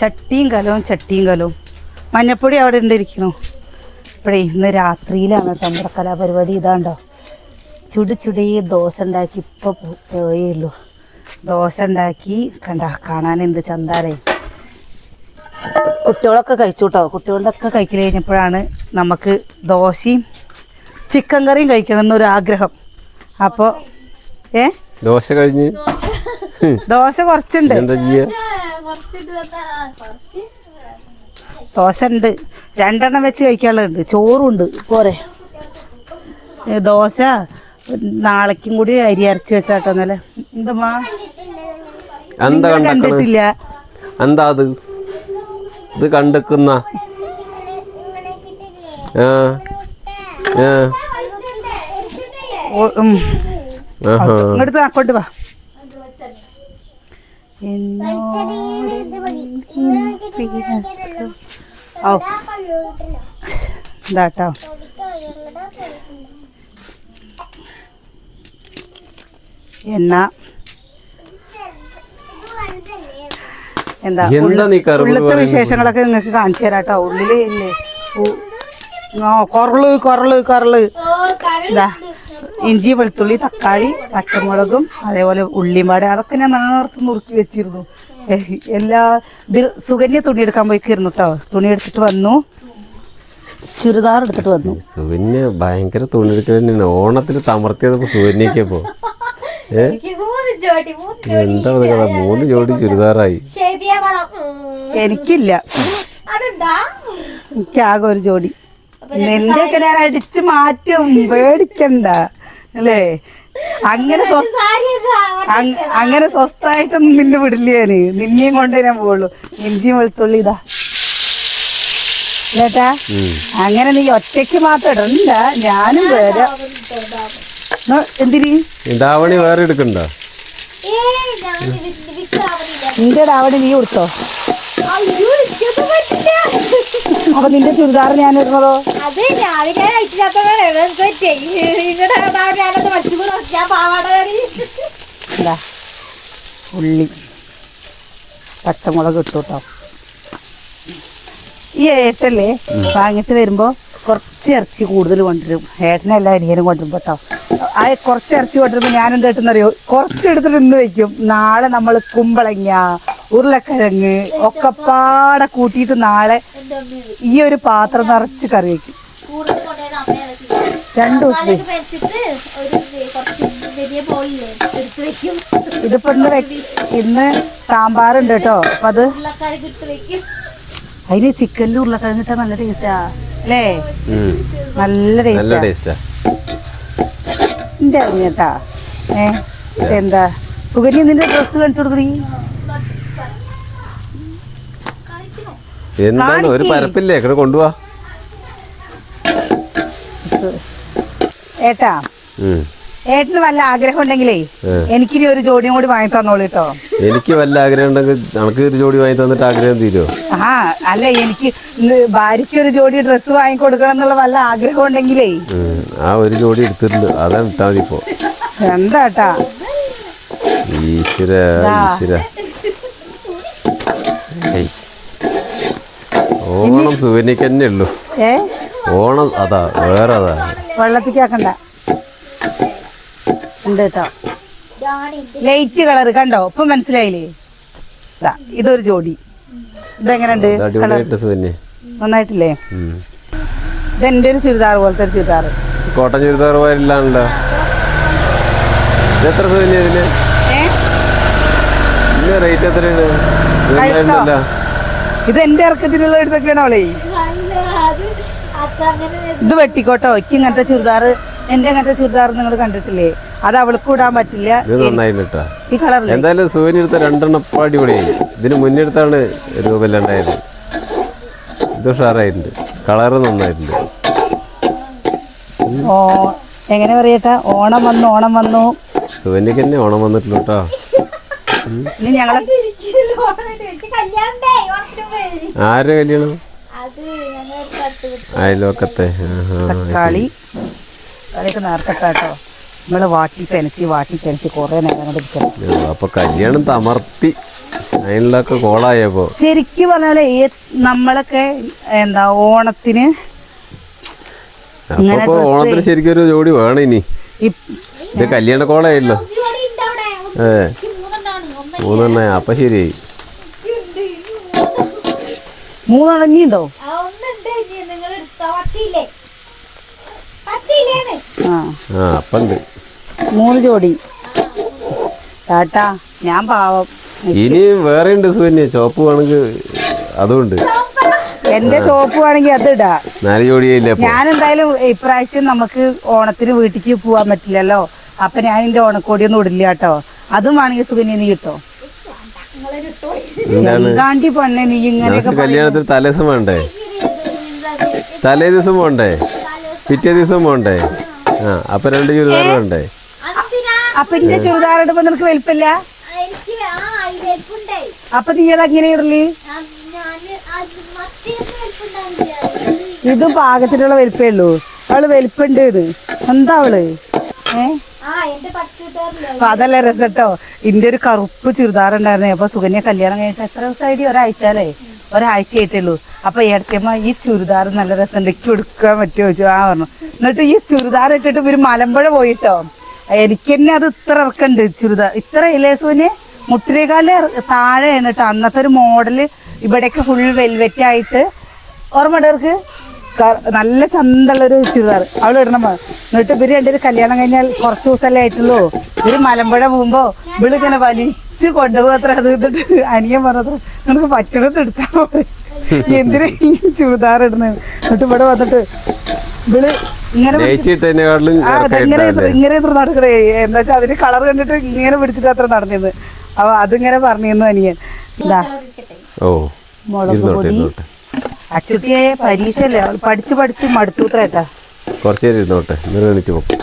ചട്ടിയും കലവും ചട്ടിയും കലവും. മഞ്ഞപ്പൊടി അവിടെ ഉണ്ടിരിക്കണു ഇപ്പോഴേ ഇന്ന് രാത്രിയിലാണ് നമ്മുടെ കലാപരിപാടി. ഇതാണ്ടോ? ചുടു ചുടി ദോശ ഉണ്ടാക്കി ഇപ്പോൾ പോയുള്ളൂ ദോശ ഉണ്ടാക്കി കണ്ട കാണാൻ എന്ത് ചന്താരേ. കുട്ടികളൊക്കെ കഴിച്ചു കേട്ടോ. കുട്ടികളുടെ ഒക്കെ കഴിക്കൽ കഴിഞ്ഞപ്പോഴാണ് നമുക്ക് ദോശയും ചിക്കൻ കറിയും കഴിക്കണം എന്നൊരു ആഗ്രഹം. അപ്പോൾ ഏ? ദോശ കഴിഞ്ഞ്? ദോശ കുറച്ചുണ്ട്. എന്താ ചെയ്യാ? ദോശ ഉണ്ട് രണ്ടെണ്ണം വെച്ച് കഴിക്കാനുള്ളത് ചോറുണ്ട്. പോരെ. ദോശ നാളേക്കും കൂടി അരി അരച്ച് വെച്ചാട്ടോ ഇന്നലെ. എന്തമ്മാ എന്താ കണ്ടിട്ടില്ല? എന്താ അത്? ഇത് കണ്ടിക്കുന്ന? ഇങ്ങോട്ട് കൊണ്ട് വാ. ഇതാട്ടോ. എണ്ണ. എന്താ? ഉള്ളിലത്തെ വിശേഷങ്ങളൊക്കെ നിങ്ങൾക്ക് കാണിച്ചു തരാട്ടോ. ഉള്ളിലേ ഇല്ലേ? കൊറൾ കൊറൾ കൊറൾ. ഇതാ. ഇഞ്ചി വെളുത്തുള്ളി തക്കാളി പച്ചമുളകും അതേപോലെ ഉള്ളിമാട അതൊക്കെ ഞാൻ നേർത്ത് നുറുക്കി വെച്ചിരുന്നു. എല്ലാ സുഗന്യ സുകന്യ തുണി എടുക്കാൻ പോയിക്കായിരുന്നു കേട്ടോ തുണി എടുത്തിട്ട് വന്നു. ചുരിദാർ എടുത്തിട്ട് വന്നു. സുകന്യ ഭയങ്കര തുണി തന്നെയാണ്. ഓണത്തിന് തമർത്തിയതപ്പോ സുകന്യക്കപ്പോ എന്താ കഥ? മൂന്ന് ജോഡി ചുരിദാറായി. എനിക്കില്ല. എനിക്കാകെ ഒരു ജോഡി. നിന്റെ ഒക്കെ ഞാൻ അടിച്ചു മാറ്റും പേടിക്കണ്ട. അല്ലേ? അങ്ങനെ അങ്ങനെ സ്വസ്ഥായിട്ടൊന്നും നിന്നെ വിടില്ല ഞാൻ. നിന്നെയും കൊണ്ടേ ഞാൻ പോവുള്ളൂ. ഇഞ്ചിയും വെളുത്തുള്ളി ഇതാ. ചേട്ടാ അങ്ങനെ നീ ഒറ്റയ്ക്ക് മാത്രം ഇടണ്ട. ഞാനും വേറെ എന്തിരി ഡാവണി വേറെ എടുക്കണ്ട? നിന്റെ ഡാവണി നീ കൊടുത്തോ? അപ്പൊ നിന്റെ ചുരിദാർ ഞാൻ ഇടുന്നതോ അത് രാവിലെ എന്താ ഉള്ളി പച്ചമുളക് ഇട്ടു കേട്ടോ ഈ ഏട്ടല്ലേ വാങ്ങിട്ട് വരുമ്പോ കുറച്ച് ഇറച്ചി കൂടുതൽ കൊണ്ടുവരും. ഏട്ടനല്ല അനിയനും കൊണ്ടുവരും കേട്ടോ ആ കുറച്ച് ഇറച്ചി കൊണ്ടുവരുമ്പോ ഞാൻ എന്താ ഇട്ടെന്നറിയോ കുറച്ച് എടുത്തിട്ട് ഇന്ന് വെക്കും നാളെ നമ്മൾ കുമ്പളങ്ങ ഉരുളക്കിഴങ്ങ് ഒക്കെ പാടെ കൂട്ടിയിട്ട് നാളെ ഈ ഒരു പാത്രം നിറച്ച് കറി വയ്ക്കും രണ്ടു ഇതിപ്പോ ഇന്ന് ഇന്ന് സാമ്പാറുണ്ട് കേട്ടോ. അപ്പൊ അത് അതിന് ചിക്കനിൽ ഉരുളക്കിഴങ്ങ് ഇട്ടാ നല്ല ടേസ്റ്റാ അല്ലേ. നല്ല ടേസ്റ്റാ എന്റെ അറിഞ്ഞേട്ടാ ഏ? എന്താ സുഗന്യ നിന്റെ ഡ്രസ് കാണിച്ചു കൊടുക്കണി? എന്താണ്? ഒരു പരപ്പില്ലേ? ഇവിടെ കൊണ്ടുപോവാ ഏട്ടാ. ഏട്ടന് വല്ല ആഗ്രഹം ഉണ്ടെങ്കിലേ. എനിക്കിനി ഒരു ജോഡിയും കൂടി വാങ്ങി തന്നോളൂ കേട്ടോ എനിക്ക് വല്ല ആഗ്രഹം ഉണ്ടെങ്കിൽ നമുക്ക് ഒരു ജോഡി വാങ്ങി തന്നിട്ട് ആഗ്രഹം തീരുമോ ആ അല്ല എനിക്ക് ഭാര്യയ്ക്ക് ഒരു ജോഡി ഡ്രസ്സ് വാങ്ങി കൊടുക്കണം എന്നുള്ള വല്ല ആഗ്രഹം ഉണ്ടെങ്കിലേ ആ ഒരു ജോഡി എടുത്തിട്ടുണ്ട്. അതാണ് ഇട്ടാ മതി ഇപ്പോ. എന്താട്ടാ ഈശ്വര. ഈശ്വര. ഓണം സുവനിക്ക് തന്നെ ഉള്ളു. ഓണം അതാ വേറെ അതാ. വെള്ളത്തിക്കാക്കണ്ട. ഉണ്ട് കേട്ടോ ലൈറ്റ് കളർ കണ്ടോ? ഇപ്പൊ മനസ്സിലായില്ലേ? ഇതൊരു ജോഡി. ഇതെങ്ങനെയുണ്ട് ഇത് നന്നായിട്ടില്ലേ. ഇതെന്റെ ഒരു ചുരിദാർ പോലത്തെ ഒരു ചുരിദാർ. കോട്ടൺ ചുരിദാർ പോലില്ലാണല്ലോ ഇത് എത്ര ഇതിന്? റേറ്റ് എത്രയാണ്? ഇത് എന്റെ ഇറക്കത്തിലുള്ള എടുത്തൊക്കെയാണ് അവളെ. ഇത് വെട്ടിക്കോട്ടോ. എനിക്ക് ഇങ്ങനത്തെ ചുരിദാർ എന്റെ അങ്ങനത്തെ ചുരിദാർ നിങ്ങൾ കണ്ടിട്ടില്ലേ? അത് അവൾക്ക് ഇടാൻ പറ്റില്ല. ഇത് നന്നായിട്ട് ഈ കളറിൽ എന്തായാലും സുവനി എടുത്ത രണ്ടെണ്ണം ഇപ്പൊ അടിപൊളിയായി ഇതിന് മുന്നെടുത്താണ് രൂപയിലുണ്ടായത് ഇത് ഉഷാറായിട്ടുണ്ട്. കളറ് നന്നായിട്ടുണ്ട്. ഓ എങ്ങനെ പറയട്ടാ? ഓണം വന്നു ഓണം വന്നു. സൂര്യക്ക് തന്നെ ഓണം വന്നിട്ടുണ്ട് കേട്ടോ ഇനി ഞങ്ങളെ ആരുടെ കല്യാണം? അയൽവക്കത്തെ. തക്കാളി. തക്കാളിയൊക്കെ നേരത്തെ കേട്ടോ. നമ്മൾ വാട്ടി പെനച്ച് വാട്ടി പെനച്ച് കുറെ നേരം കൊണ്ട് ഇരിക്കണം. അപ്പൊ കല്യാണം തമർത്തി. അതിനുള്ളൊക്കെ കോളായപ്പോ ശരിക്കും പറഞ്ഞാൽ ഈ നമ്മളൊക്കെ എന്താ ഓണത്തിന് ഓണത്തിന് ശരിക്കും ഒരു ജോഡി വേണം ഇനി. ഈ- ഇത് കല്യാണ കോളായല്ലോ. ഇവിടെ ഉണ്ട് അവിടെ. ഏ. മൂന്നെണ്ണ അപ്പൊ ശരിയായി ഉണ്ട് മൂന്നടങ്ങിയുണ്ടോ ആ ഒന്നുണ്ട്. നിങ്ങൾ എടുത്തോ? പച്ചയില്ലേ? പച്ചയില്ലേന്ന് ആ. ആ അപ്പണ്ട്. മൂന്ന് ജോഡി. ടാട്ടാ ഞാൻ പാവം. ഇനി വേറെ ഉണ്ട് സുവന്യ ചോപ്പ് വേണമെങ്കിൽ അതുണ്ട് എന്റെ ചോപ്പ് വേണമെങ്കിൽ അത് ഇടാ. നാല് ജോഡിയായില്ലേ അപ്പൊ? ഞാൻ എന്തായാലും ഇപ്രാവശ്യം നമുക്ക് ഓണത്തിന് വീട്ടിലേക്ക് പോവാൻ പറ്റില്ലല്ലോ. അപ്പൊ ഞാൻ എന്റെ ഓണക്കോടിയൊന്നും ഇടില്ല കേട്ടോ. അതും വേണമെങ്കിൽ സുകന്യ നീ കിട്ടോ എന്താണ് ഗാന്ധി പൊന്നെ നീ ഇങ്ങനെയൊക്കെ നമുക്ക് കല്യാണത്തിന് തലേദിവസം വേണ്ടേ തലേ ദിവസം പോണ്ടേ? പിറ്റേ ദിവസം പോണ്ടേ? ആ അപ്പൊ രണ്ട് ചുരിദാർ വേണ്ടേ അപ്പൊ എന്റെ ചുരിദാർ ഇടുമ്പോ നിനക്ക് വലിപ്പില്ല എനിക്ക് ആ വെൽപ്പുണ്ടേ അപ്പൊ നീ അത് അങ്ങനെ ഇടൽ? ഇതും പാകത്തിനുള്ള വലിപ്പേ ഉള്ളൂ. അവൾ വലിപ്പുണ്ട് ഇത്. എന്താ അവൾ? ഏ? അപ്പൊ അതല്ല രസം കേട്ടോ ഇന്റെ ഒരു കറുപ്പ് ചുരിദാർ ഉണ്ടായിരുന്നേ. അപ്പൊ സുകന്യ കല്യാണം കഴിഞ്ഞിട്ട് എത്ര ദിവസമായിട്ട് ഒരാഴ്ച അല്ലേ ഒരാഴ്ച ആയിട്ടുള്ളൂ അപ്പൊ ഏടത്തിയമ്മ ഈ ചുരിദാർ നല്ല രസം എനിക്ക് കൊടുക്കാൻ പറ്റുമോ ചോദിച്ചു. ആ പറഞ്ഞു. എന്നിട്ട് ഈ ചുരിദാർ ഇട്ടിട്ട് ഒരു മലമ്പുഴ പോയിട്ടോ? എനിക്ക് തന്നെ അത് ഇത്ര ഇറക്കണ്ട് ചുരിദാർ ഇത്ര ഇല്ലേ സുകന്യ? മുട്ടിനേക്കാളെ താഴെയാണ് കേട്ടോ. അന്നത്തെ ഒരു മോഡൽ ഇവിടെയൊക്കെ ഫുൾ വെൽവെറ്റ് ആയിട്ട്. ഓർമ്മയുണ്ടവർക്ക് നല്ല ചന്തള്ളൊരു ചുരിദാർ അവൾ ഇടണം എന്നിട്ട് ഇവർ രണ്ടുപേരും കല്യാണം കഴിഞ്ഞാൽ കുറച്ച് ദിവസമല്ലേ ആയിട്ടുള്ളൂ. ഇവർ മലമ്പുഴ പോകുമ്പോ ഇവൾ ഇങ്ങനെ വലിച്ച് കൊണ്ടുപോകത്ര അത് ഇതിട്ട് അനിയൻ പറഞ്ഞത്ര നിനക്ക് പറ്റണത് എടുത്താ എന്തിനാ ഈ ചുരിദാർ ഇടുന്നത് എന്നിട്ട് ഇവിടെ വന്നിട്ട് ഇവൾ ഇങ്ങനെ ഇങ്ങനെ നടക്കണേ. എന്താ വെച്ചാൽ അതിന് കളർ കണ്ടിട്ട് ഇങ്ങനെ പിടിച്ചിട്ട് അത്ര നടന്നിരുന്നത് അപ്പൊ അതിങ്ങനെ പറഞ്ഞിരുന്നു അനിയൻ. ഇതാ. ഓ മുളക് പൊടി. അച്ചുട്ടിയെ പരീക്ഷയല്ലേ? പഠിച്ച് പഠിച്ച് മടുത്തൂത്രേട്ടാ. കുറച്ച് നേരം ഇരുന്നോട്ടെ ഇന്നലെ എണീറ്റ് പോകും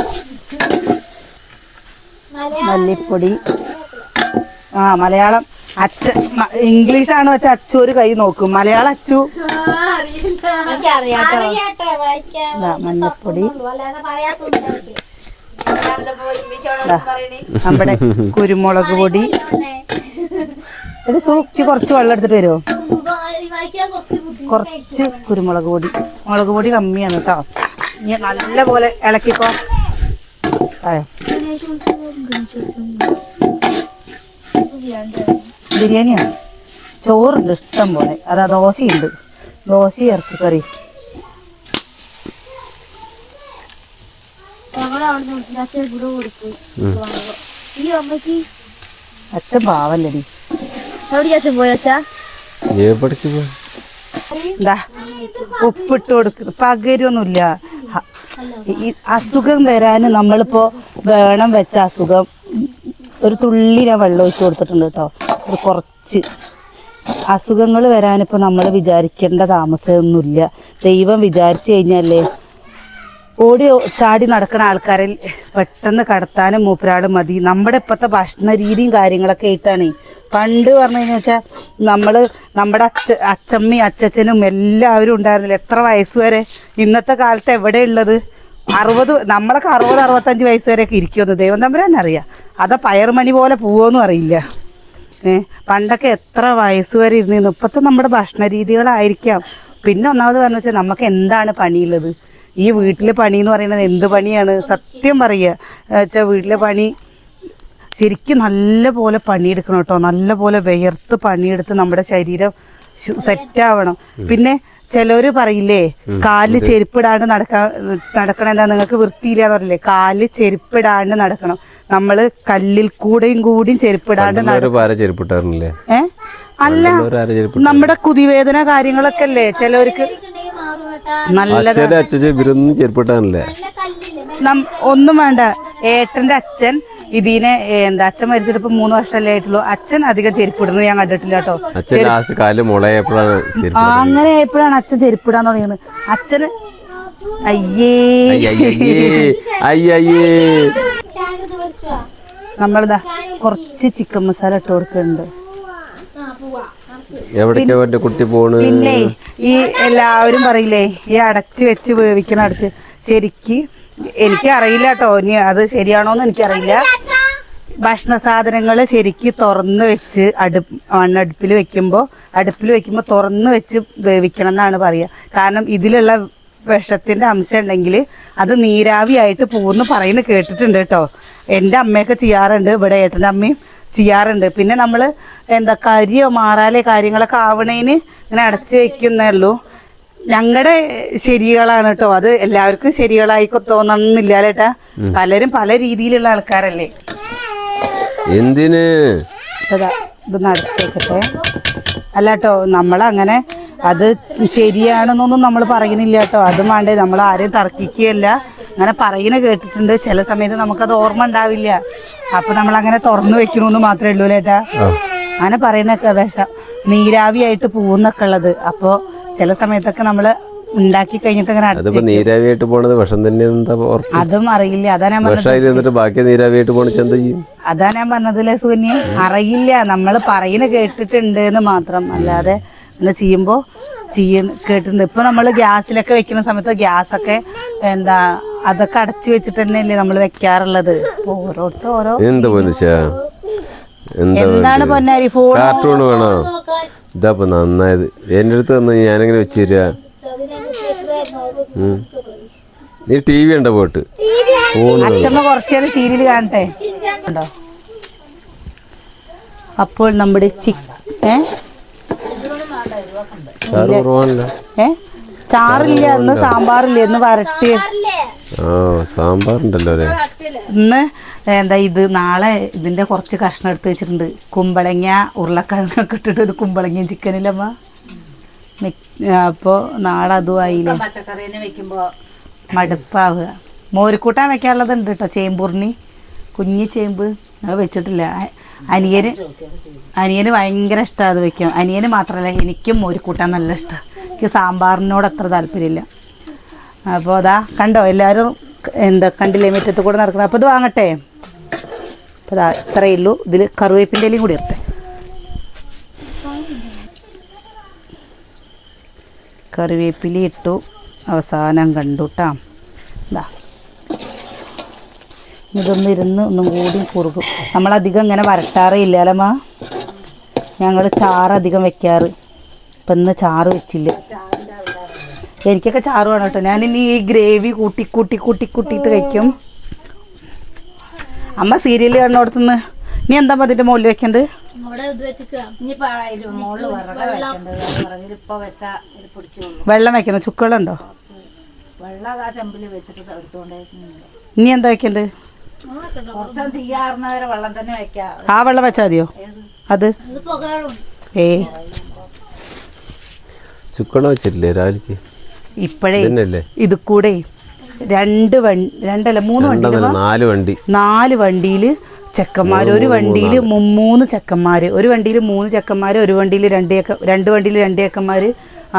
മല്ലിപ്പൊടി. ആ മലയാളം അച്ഛ ഇംഗ്ലീഷ് ആണ് വെച്ചാൽ അച്ചു ഒരു കൈ നോക്കും. മലയാളം അച്ചു മഞ്ഞപ്പൊടി ദാ, നമ്മുടെ കുരുമുളക് പൊടി. ഇത് സൂക്കി കുറച്ച് വെള്ളം എടുത്തിട്ട് വരുമോ കുറച്ച് കുരുമുളക് പൊടി. മുളക് പൊടി കമ്മിയാണ് കേട്ടോ ഇനി നല്ല പോലെ ഇളക്കിക്കോ. ആയോ? ബിരിയാണിയാണ് ചോറുണ്ട് ഇഷ്ടം പോലെ. അതാ ദോശയുണ്ട്. ദോശ ഇറച്ചിക്കറി. അച്ഛൻ പാവല്ലടി. എവിടെ ചേച്ചൻ പോയച്ചാ ഏ പഠിച്ചു പോ എന്താ ഉപ്പിട്ട് കൊടുക്കുന്നു പകരൊന്നുമില്ല. ഈ അസുഖം വരാൻ നമ്മളിപ്പോ വേണം വെച്ച അസുഖം ഒരു തുള്ളി ഞാൻ വെള്ളം ഒഴിച്ച് കൊടുത്തിട്ടുണ്ട് കേട്ടോ. ഒരു കുറച്ച്. അസുഖങ്ങൾ വരാനിപ്പോൾ നമ്മൾ വിചാരിക്കേണ്ട താമസമൊന്നുമില്ല. ദൈവം വിചാരിച്ചു കഴിഞ്ഞാലേ ഓടി ചാടി നടക്കുന്ന ആൾക്കാരിൽ പെട്ടെന്ന് കടത്താനും മൂപ്പരാളും മതി. നമ്മുടെ ഇപ്പോഴത്തെ ഭക്ഷണ രീതിയും കാര്യങ്ങളൊക്കെ ആയിട്ടാണ് പണ്ട് പറഞ്ഞു കഴിഞ്ഞാൽ വെച്ചാൽ നമ്മൾ നമ്മുടെ അച്ഛ അച്ചമ്മയും അച്ചച്ചനും എല്ലാവരും ഉണ്ടായിരുന്നില്ല? എത്ര വയസ്സ് വരെ? ഇന്നത്തെ കാലത്ത് എവിടെ ഉള്ളത്? അറുപത് നമ്മളൊക്കെ അറുപത് അറുപത്തഞ്ച് വയസ്സ് വരെയൊക്കെ ഇരിക്കുമെന്ന് ദൈവം തമ്പുരാൻ അറിയാം അതാ പയർമണി പോലെ പോവുമെന്നും അറിയില്ല. ഏഹ് പണ്ടൊക്കെ എത്ര വയസ്സ് വരെ ഇരുന്നിരുന്നു. ഇപ്പോഴത്തെ നമ്മുടെ ഭക്ഷണ രീതികളായിരിക്കാം പിന്നെ ഒന്നാമത് പറഞ്ഞു വെച്ചാൽ നമുക്ക് എന്താണ് പണിയുള്ളത്? ഈ വീട്ടിലെ പണി എന്ന് പറയുന്നത് എന്ത് പണിയാണ്? സത്യം പറയുക. വെച്ചാൽ വീട്ടിലെ പണി ശരിക്കും നല്ല പോലെ പണിയെടുക്കണം കേട്ടോ. നല്ല പോലെ വിയർത്ത് പണിയെടുത്ത് നമ്മുടെ ശരീരം സെറ്റ് ആവണം. പിന്നെ ചിലവര് പറയില്ലേ കാലിൽ ചെരുപ്പിടാണ്ട് നടക്കാൻ നടക്കണം എന്താ നിങ്ങൾക്ക് വൃത്തിയില്ല എന്ന് പറയില്ലേ? കാലിൽ ചെരുപ്പിടാണ്ട് നടക്കണം. നമ്മൾ കല്ലിൽ കൂടെയും കൂടിയും ചെരുപ്പിടാണ്ട് ചെരുപ്പിട്ടാറില്ലേ? ഏ? അല്ല. നമ്മുടെ കുതിവേദന കാര്യങ്ങളൊക്കെ അല്ലേ ചിലവർക്ക് നല്ല ഒന്നും വേണ്ട. ഏട്ടന്റെ അച്ഛൻ ഇതിനെ എന്താ അച്ഛൻ മരിച്ചിട്ട് ഇപ്പൊ മൂന്ന് വർഷമല്ലേ ആയിട്ടുള്ളൂ. അച്ഛൻ അധികം ചെരുപ്പിടുന്നത് ഞാൻ കണ്ടിട്ടില്ല കേട്ടോ. അച്ഛൻ ലാസ്റ്റ് മുളയപ്പോഴാണ് അങ്ങനെ ആയപ്പോഴാണ് അച്ഛൻ ചെരുപ്പിടാൻ തുടങ്ങിയത്? അച്ഛന് അയ്യേ. അയ്യേ നമ്മളിതാ കുറച്ച് ചിക്കൻ മസാല ഇട്ട് കൊടുക്കുന്നുണ്ട്. എവിടേക്കാ കുട്ടി പോണ്? പിന്നെ ഈ എല്ലാവരും പറയില്ലേ ഈ അടച്ച് വെച്ച് വേവിക്കണ അടച്ച്. ശരിക്ക് എനിക്ക് അറിയില്ല കേട്ടോ ഇനി അത് ശരിയാണോന്ന് എനിക്കറിയില്ല. ഭക്ഷണ സാധനങ്ങൾ ശരിക്ക് തുറന്ന് വെച്ച് അടുപ്പ് മണ്ണടുപ്പിൽ വെക്കുമ്പോൾ അടുപ്പിൽ വെക്കുമ്പോൾ തുറന്ന് വെച്ച് വേവിക്കണം എന്നാണ് പറയുക കാരണം ഇതിലുള്ള വിഷത്തിന്റെ അംശം ഉണ്ടെങ്കിൽ അത് നീരാവിയായിട്ട് പോകുന്നു പറയുന്നു കേട്ടിട്ടുണ്ട് കേട്ടോ. എന്റെ അമ്മയൊക്കെ ചെയ്യാറുണ്ട് ഇവിടെ ഏട്ടന്റെ അമ്മയും ചെയ്യാറുണ്ട്. പിന്നെ നമ്മൾ എന്താ കരിയോ മാറാലേ കാര്യങ്ങളൊക്കെ ആവണേന് ഇങ്ങനെ അടച്ച് വെക്കുന്നേ ഉള്ളൂ. ഞങ്ങളുടെ ശരികളാണ് കേട്ടോ അത് എല്ലാവർക്കും ശരികളായി തോന്നണമെന്നില്ല ചേട്ടാ പലരും പല രീതിയിലുള്ള ആൾക്കാരല്ലേ? എന്തിന്? ഇതാ, ഇതൊന്ന് അടച്ചേക്കട്ടെ. അല്ല കേട്ടോ നമ്മളങ്ങനെ അത് ശരിയാണെന്നൊന്നും നമ്മൾ പറയുന്നില്ല കേട്ടോ അതും വേണ്ടേ നമ്മൾ ആരെയും തർക്കിക്കുകയല്ല. അങ്ങനെ പറയുന്ന കേട്ടിട്ടുണ്ട്. ചില സമയത്ത് നമുക്കത് ഓർമ്മ ഉണ്ടാവില്ല. അപ്പൊ നമ്മൾ അങ്ങനെ തുറന്നു വെക്കണമെന്ന് മാത്രമേ ഉള്ളൂ ചേട്ടാ അങ്ങനെ പറയുന്നൊക്കെ നീരാവി നീരാവിയായിട്ട് പോകുന്നൊക്കെ ഉള്ളത്. അപ്പോൾ ചില സമയത്തൊക്കെ നമ്മൾ ഉണ്ടാക്കി കഴിഞ്ഞിട്ട് അങ്ങനെ അതിപ്പോ നീരാവിയായിട്ട് പോണത് വിഷം തന്നെ അതും അറിയില്ല. അതാ ഞാൻ പറഞ്ഞത്. ബാക്കി നീരാവിയായിട്ട് പോണ എന്താ ചെയ്യും? അതാ ഞാൻ പറഞ്ഞതില്ലേ സൂന്യ അറിയില്ല. നമ്മൾ പറയുന്ന കേട്ടിട്ടുണ്ട് എന്ന് മാത്രം. അല്ലാതെ അങ്ങനെ ചെയ്യുമ്പോ ചെയ്യുന്ന കേട്ടിട്ടുണ്ട്. ഇപ്പൊ നമ്മൾ ഗ്യാസിലൊക്കെ വെക്കുന്ന സമയത്ത് ഗ്യാസൊക്കെ എന്താ അതൊക്കെ അടച്ചു വെച്ചിട്ട് തന്നെയല്ലേ നമ്മൾ വെക്കാറുള്ളത്. ഓരോരുത്തർ ഓരോ എന്താണ് പൊന്നാരി ഫോൺ കാർട്ടൂൺ വേണോ? ഇതാപ്പൊ നന്നായത്. എന്റെ അടുത്ത് വന്ന് ഞാനെങ്ങനെ വെച്ച് തരിക നീ ടി വി ഉണ്ടോ പോട്ട്. സീരിയൽ കാണട്ടെ? ഉണ്ടോ? അപ്പോൾ നമ്മുടെ ചിക്ക് ഏ? കുറവാണല്ലോ ഏ? ചാറില്ല ഇന്ന് സാമ്പാറില്ല. ഇന്ന് വരട്ടി. ആ സാമ്പാറുണ്ടല്ലോ അല്ലേ? ഇന്ന് എന്താ ഇത് നാളെ ഇതിന്റെ കുറച്ച് കഷ്ണം എടുത്ത് വെച്ചിട്ടുണ്ട്. കുമ്പളങ്ങ ഉരുളക്കിഴങ്ങൊക്കെ ഇട്ടിട്ട് ഒരു കുമ്പളങ്ങയും ചിക്കനില്ലമ്മ അപ്പോൾ നാളെ അതും ആയില്ലേ? മോരിക്കൂട്ടാൻ വെക്കാനുള്ളത് മടുപ്പാവുക. വെക്കാനുള്ളതുണ്ട് കേട്ടോ ചേമ്പൂർണി കുഞ്ഞി ചേമ്പ്. അത് വെച്ചിട്ടില്ല. അനിയന് അനിയന് ഭയങ്കര ഇഷ്ടമാണ് അത് വെക്കും അനിയന് മാത്രമല്ല എനിക്കും ഒരു കൂട്ടാൻ നല്ല ഇഷ്ടമാണ് എനിക്ക് സാമ്പാറിനോട് അത്ര താല്പര്യമില്ല. അപ്പോൾ അതാ കണ്ടോ എല്ലാവരും എന്താ കണ്ടില്ലേ മുറ്റത്ത് കൂടെ നടക്കുന്നത്? അപ്പോൾ ഇത് വാങ്ങട്ടെ. അപ്പോൾ അതാ ഇത്രയേ ഉള്ളൂ. ഇതിൽ കറിവേപ്പിന്റെ ഇലയും കൂടി ഇരട്ടെ കറിവേപ്പില ഇട്ടു. അവസാനം കണ്ടു കേട്ടോ ഇതാ ഇതൊന്ന് ഇരുന്ന് ഒന്നും കൂടി കുറുകും നമ്മളധികം ഇങ്ങനെ വരട്ടാറേ ഇല്ല അല്ലമ്മ ഞങ്ങൾ ചാറ് അധികം വെക്കാറ്. ഇപ്പം ഇന്ന് ചാറ് വെച്ചില്ല. എനിക്കൊക്കെ ചാറ് വേണം കേട്ടോ. ഞാനിനി ഇനി ഈ ഗ്രേവി കൂട്ടി കൂട്ടി കൂട്ടി കൂട്ടിയിട്ട് കഴിക്കും. അമ്മ സീരിയൽ കാണുന്നിടത്തുനിന്ന് നീ എന്താ അതിന്റെ മുകളിൽ വെക്കണ്ട്? വെള്ളം. വെക്കണം? ചുക്കുകളുണ്ടോ വെള്ളം ആ ചെമ്പിൽ വെച്ചിട്ട് എന്താ വെക്കണ്ട്? തീയാറുന്നവരെ വെള്ളം തന്നെ വെക്കാം. ആ വെള്ളം വെച്ചാൽ മതിയോ? അത്? ഏ. ചുക്കണ വെച്ചിട്ടില്ലേ രാവിലേക്ക്? ഇപ്പോഴേ ഇത് കൂടെ രണ്ട് വണ്ടി രണ്ടല്ല മൂന്ന് വണ്ടി നാല് വണ്ടി. നാല് വണ്ടിയിൽ ചെക്കന്മാർ ഒരു വണ്ടിയിൽ മൂന്ന് ചെക്കന്മാർ ഒരു വണ്ടിയിൽ മൂന്ന് ചെക്കന്മാർ ഒരു വണ്ടിയിൽ രണ്ട് ചെക്ക രണ്ട് വണ്ടിയിൽ രണ്ട് ചെക്കന്മാർ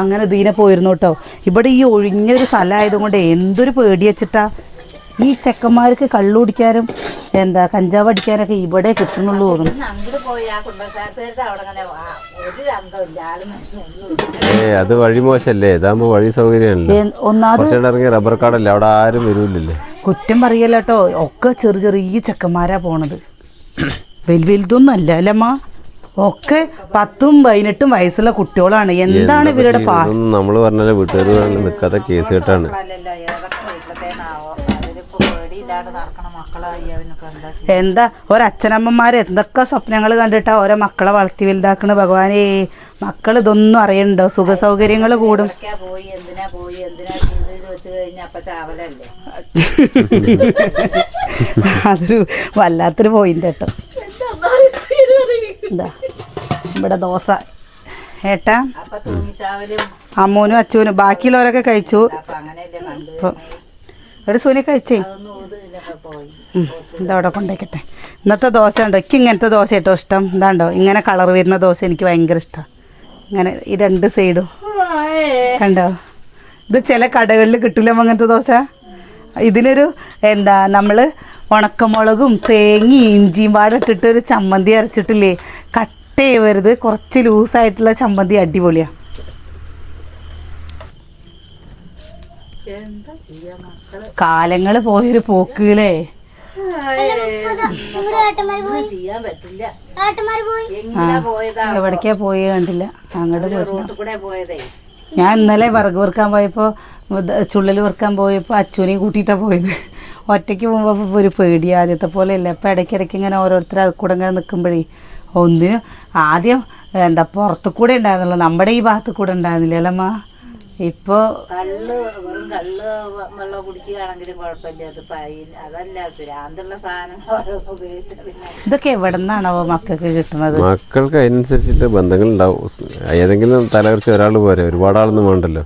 അങ്ങനെ ദീനെ പോയിരുന്നു കേട്ടോ. ഇവിടെ ഈ ഒഴിഞ്ഞൊരു സ്ഥലമായതുകൊണ്ട് എന്തൊരു പേടി വെച്ചിട്ടാ? ഈ ചെക്കന്മാർക്ക് കള്ളു കുടിക്കാനും എന്താ കഞ്ചാവ് അടിക്കാനൊക്കെ ഇവിടെ കിട്ടുന്നുള്ളൂ തോന്നുന്നു. ഏ അത് വഴി മോശല്ലേ? ഇതാകുമ്പോ വഴി സൗകര്യം റബ്ബർ കാടല്ലേ? അവിടെ ആരും വരൂലല്ലേ കുറ്റം പറയല്ല കേട്ടോ ഒക്കെ ചെറു ചെറിയ ചെക്കന്മാരാ പോണത്. വലിയ വലുതൊന്നും അല്ല അല്ലമ്മ ഒക്കെ പത്തും പതിനെട്ടും വയസ്സുള്ള കുട്ടികളാണ്. എന്താണ് ഇവരുടെ പാ ഇതൊന്നും നമ്മൾ പറഞ്ഞാലും വീട്ടുകാർ നിൽക്കാത്ത കേസ് കേട്ടാണ്. എന്താ ഒരച്ഛനമ്മമാർ എന്തൊക്കെ സ്വപ്നങ്ങൾ കണ്ടിട്ടാ ഓരോ മക്കളെ വളർത്തി വലുതാക്കണ ഭഗവാനേ. മക്കൾ ഇതൊന്നും അറിയണ്ടോ? സുഖ സൗകര്യങ്ങൾ കൂടും. അതൊരു വല്ലാത്തൊരു പോയിന്റ് കേട്ടോ. എന്താ ഇവിടെ ദോശ. ഏട്ടാ? അമ്മൂനും അച്ഛനും ബാക്കിയുള്ളവരൊക്കെ കഴിച്ചു. ഇപ്പൊ ഒരു സൂനി കഴിച്ചേ. അവിടെ കൊണ്ടേക്കട്ടെ. ഇന്നത്തെ ദോശ ഉണ്ടോ എനിക്ക് ഇങ്ങനത്തെ ദോശ കേട്ടോ ഇഷ്ടം. ഇതാണ്ടോ? ഇങ്ങനെ കളർ വരുന്ന ദോശ എനിക്ക് ഭയങ്കര ഇഷ്ടമാണ് ഇങ്ങനെ ഈ രണ്ട് സൈഡും. കണ്ടോ? ഇത് ചില കടകളിൽ കിട്ടില്ല അങ്ങനത്തെ ദോശ. ഇതിനൊരു എന്താ നമ്മൾ ഉണക്കമുളകും തേങ്ങയും ഇഞ്ചിയും പാടെ ഇട്ടിട്ട് ഒരു ചമ്മന്തി അരച്ചിട്ടില്ലേ? കട്ട് ചെയ്യരുത്. കുറച്ച് ലൂസായിട്ടുള്ള ചമ്മന്തി അടിപൊളിയാണ് കാലങ്ങൾ പോയൊരു പോയി. ചെയ്യാൻ പറ്റില്ല. എവിടേക്കാ പോയി കണ്ടില്ല. അങ്ങോട്ട് പോയി റോട്ടിൽ കൂടെ പോയതേ. ഞാൻ ഇന്നലെ വിറക് വെറുക്കാൻ പോയപ്പോ ചുള്ളൽ വെറുക്കാൻ പോയപ്പോ അച്ഛനെയും കൂട്ടിട്ടാ പോയത്. ഒറ്റയ്ക്ക് പോകുമ്പോൾ ഒരു പേടി ആദ്യത്തെ പോലെ അല്ല അപ്പം ഇടയ്ക്കിടയ്ക്ക് ഇങ്ങനെ ഓരോരുത്തർ അത് കൂടെ ഇങ്ങനെ നിൽക്കുമ്പോഴേ ഒന്ന് ആദ്യം എന്താ പുറത്തു കൂടെ ഉണ്ടായിരുന്നുള്ളൂ നമ്മുടെ ഈ ഭാഗത്ത് കൂടെ ഉണ്ടായിരുന്നില്ല അല്ലമ്മ ഇപ്പോൾ കള്ള് വെറും കള്ള് വെള്ളം കുടിക്കുകയാണെങ്കിലും കുഴപ്പമില്ല. അത് പൈൻ അതല്ല ഭ്രാന്തുള്ള സാധനങ്ങൾ ഉപയോഗിച്ചാൽ പിന്നെ ഇതൊക്കെ എവിടെ നിന്നാണോ മക്കൾക്ക് കിട്ടുന്നത്? മക്കൾക്ക് അതിനനുസരിച്ചിട്ട് ബന്ധങ്ങൾ ഉണ്ടാവും ഏതെങ്കിലും തലകുറിച്ച് ഒരാൾ പോരെ. ഒരുപാട് ആളൊന്നും വേണ്ടല്ലോ.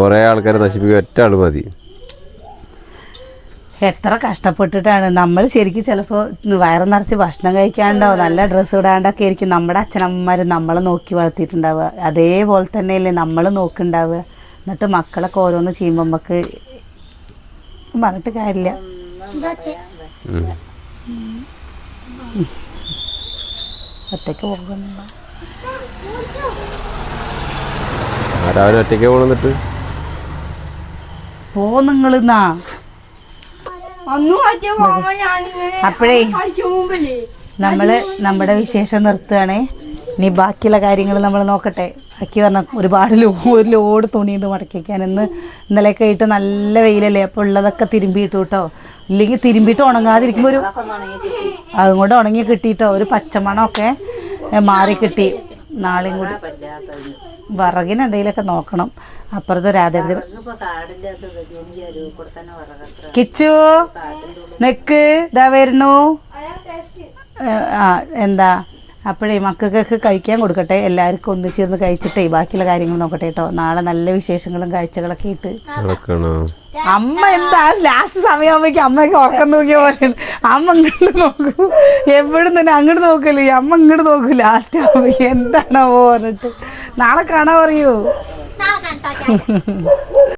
കുറേ ആൾക്കാരെ നശിപ്പിക്കുക ഒറ്റ ആൾ മതി. എത്ര കഷ്ടപ്പെട്ടിട്ടാണ്. നമ്മൾ ശരിക്കും ചിലപ്പോൾ വയറ് നിറച്ച് ഭക്ഷണം കഴിക്കാണ്ടോ നല്ല ഡ്രസ്സ് ഇടാണ്ടൊക്കെ ആയിരിക്കും. നമ്മുടെ അച്ഛനമ്മമാർ നമ്മളെ നോക്കി വളർത്തിയിട്ടുണ്ടാവുക. അതേപോലെ തന്നെയല്ലേ നമ്മൾ നോക്കുന്നുണ്ടാവുക. എന്നിട്ട് മക്കളൊക്കെ ഓരോന്ന് ചെയ്യുമ്പോൾ നമുക്ക് പറഞ്ഞിട്ട് കാര്യമില്ല. ഒറ്റയ്ക്ക് പോകുന്നു ആ രാവിലെ ഒറ്റയ്ക്ക് പോ നിങ്ങളിന്നാ അന്ന് പറ്റിയ പോകുമ്പോ ഞാനിങ്ങനെ അപ്പോഴേ നമ്മൾ നമ്മുടെ വിശേഷം നിർത്തുകയാണേ. ഇനി ബാക്കിയുള്ള കാര്യങ്ങൾ നമ്മൾ നോക്കട്ടെ. ബാക്കി പറഞ്ഞാൽ ഒരുപാട് ലോ ഒരു ലോഡ് തുണിയുണ്ട് മടക്കി വയ്ക്കാൻ ഇന്ന് ഇന്നലെയൊക്കെ ആയിട്ട് നല്ല വെയിലല്ലേ? അപ്പോൾ ഉള്ളതൊക്കെ തിരുമ്പിയിട്ടു കേട്ടോ ഇല്ലെങ്കിൽ തിരുമ്പിയിട്ട് ഉണങ്ങാതിരിക്കുമ്പോൾ ഒരു അതൊക്കെ ഉണങ്ങി കിട്ടിയിട്ടോ. ഒരു പച്ചമണമൊക്കെ മാറി കിട്ടി. നാളെയും കൂടി. പറ്റാത്തത് വിറകിന് എന്തെങ്കിലുമൊക്കെ നോക്കണം. അപ്പുറത്തെ വിറകത്ര കിച്ചു നെക്ക് ഇതാ വരുന്നു. ആ എന്താ? അപ്പോഴേ മക്കൾക്കൊക്കെ കഴിക്കാൻ കൊടുക്കട്ടെ. എല്ലാവർക്കും ഒന്നിച്ചിരുന്ന് കഴിച്ചിട്ടേ ബാക്കിയുള്ള കാര്യങ്ങൾ നോക്കട്ടെ കേട്ടോ. നാളെ നല്ല വിശേഷങ്ങളും കാഴ്ചകളൊക്കെ ഇട്ട്. അമ്മ എന്താ ലാസ്റ്റ് സമയമാകുമ്പോഴേക്കും അമ്മയ്ക്ക് ഉറക്കം നോക്കിയ പോലെ അമ്മ ഇങ്ങോട്ട് നോക്കൂ. എവിടുന്ന് തന്നെ അങ്ങോട്ട് നോക്കല്ലേ? അമ്മ ഇങ്ങോട്ട് നോക്കൂ ലാസ്റ്റ് ആകുമ്പോഴേക്കും എന്താണോ പറഞ്ഞിട്ട്. നാളെ കാണാൻ പറയൂ.